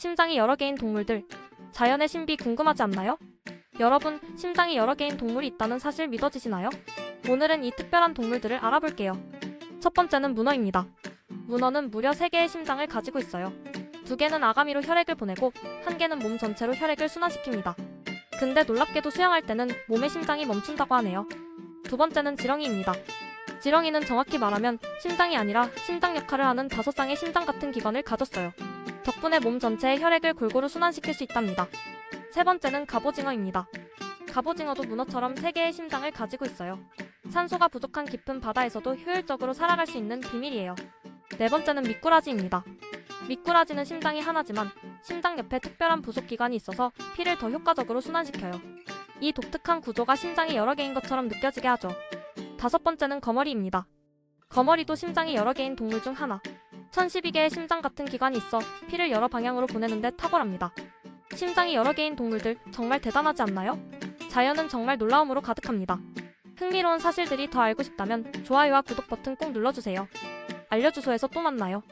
심장이 여러 개인 동물들. 자연의 신비 궁금하지 않나요? 여러분, 심장이 여러 개인 동물이 있다는 사실 믿어지시나요? 오늘은 이 특별한 동물들을 알아볼게요. 첫 번째는 문어입니다. 문어는 무려 3개의 심장을 가지고 있어요. 두 개는 아가미로 혈액을 보내고 한 개는 몸 전체로 혈액을 순환시킵니다. 근데 놀랍게도 수영할 때는 몸의 심장이 멈춘다고 하네요. 두 번째는 지렁이입니다. 지렁이는 정확히 말하면 심장이 아니라 심장 역할을 하는 다섯 쌍의 심장 같은 기관을 가졌어요. 덕분에 몸 전체의 혈액을 골고루 순환시킬 수 있답니다. 세 번째는 갑오징어입니다. 갑오징어도 문어처럼 세 개의 심장을 가지고 있어요. 산소가 부족한 깊은 바다에서도 효율적으로 살아갈 수 있는 비밀이에요. 네 번째는 미꾸라지입니다. 미꾸라지는 심장이 하나지만 심장 옆에 특별한 부속 기관이 있어서 피를 더 효과적으로 순환시켜요. 이 독특한 구조가 심장이 여러 개인 것처럼 느껴지게 하죠. 다섯 번째는 거머리입니다. 거머리도 심장이 여러 개인 동물 중 하나. 1012개의 심장 같은 기관이 있어 피를 여러 방향으로 보내는데 탁월합니다. 심장이 여러 개인 동물들 정말 대단하지 않나요? 자연은 정말 놀라움으로 가득합니다. 흥미로운 사실들이 더 알고 싶다면 좋아요와 구독 버튼 꼭 눌러주세요. 알려주소에서 또 만나요.